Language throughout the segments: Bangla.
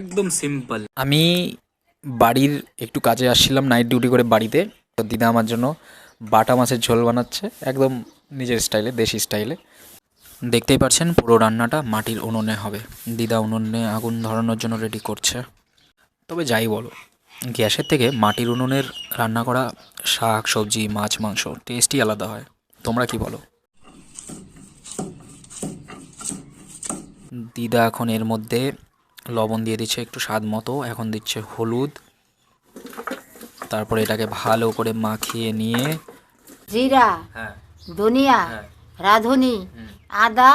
একদম সিম্পল আমি বাড়ির একটু কাজে আসছিলাম নাইট ডিউটি করে বাড়িতে। তো দিদা আমার জন্য বাটা মাছের ঝোল বানাচ্ছে, একদম নিজের স্টাইলে দেশি স্টাইলে দেখতেই পাচ্ছেন, পুরো রান্নাটা মাটির উনুনে হবে। দিদা উনুনে আগুন ধরানোর জন্য রেডি করছে। তবে যাই বলো, গ্যাসের থেকে মাটির উনুনের রান্না করা শাক, সবজি, মাছ, মাংস টেস্টই আলাদা হয়। তোমরা কি বলো? দিদা এখন এর মধ্যে লবণ দিয়ে দিচ্ছে একটু স্বাদ মতো। এখন দিচ্ছে হলুদ। তারপরে এটাকে ভালো করে মাখিয়ে নিয়ে জিরা হ্যাঁ। ধনিয়া হ্যাঁ। রাঁধুনি আদা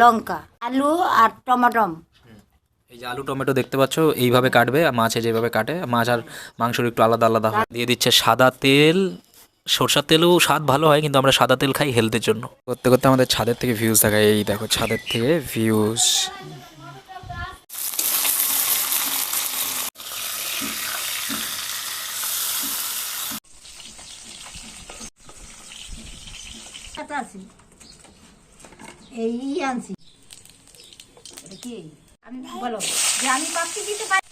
লঙ্কা আলু আর টমাটম। এই যে আলু টমেটো দেখতে পাচ্ছ এইভাবে কাটবে আর মাছে যেভাবে কাটে মাছ আর মাংসর একটু আলাদা আলাদা হয়। দিয়ে দিচ্ছে সাদা তেল। সরষার তেলও স্বাদ ভালো হয় কিন্তু আমরা সাদা তেল খাই হেলথের জন্য। করতে করতে আমাদের ছাদের থেকে ভিউজ দেখায়। এই দেখো ছাদের থেকে ভিউজ এই আনছি। কি আমি বলো, যে আমি পাখি দিতে পারি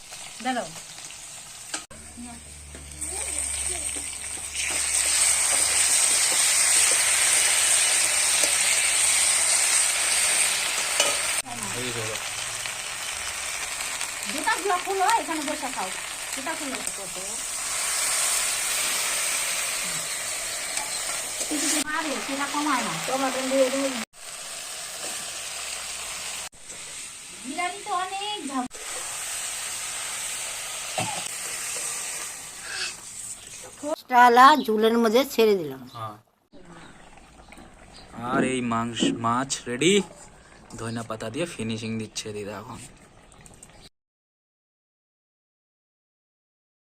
যেটা হয়, এখানে বসে খাও। সেটা খুলে কত মারে সেটা কমায় না। টমাটো দিয়ে বিরিয়ানি তো অনেক ঝাম টালা ঝুলের মধ্যে ছেড়ে দিলাম। আর এই মাংস মাছ রেডি ধনিয়া পাতা দিয়ে ফিনিশিং দিচ্ছে দিদা এখন।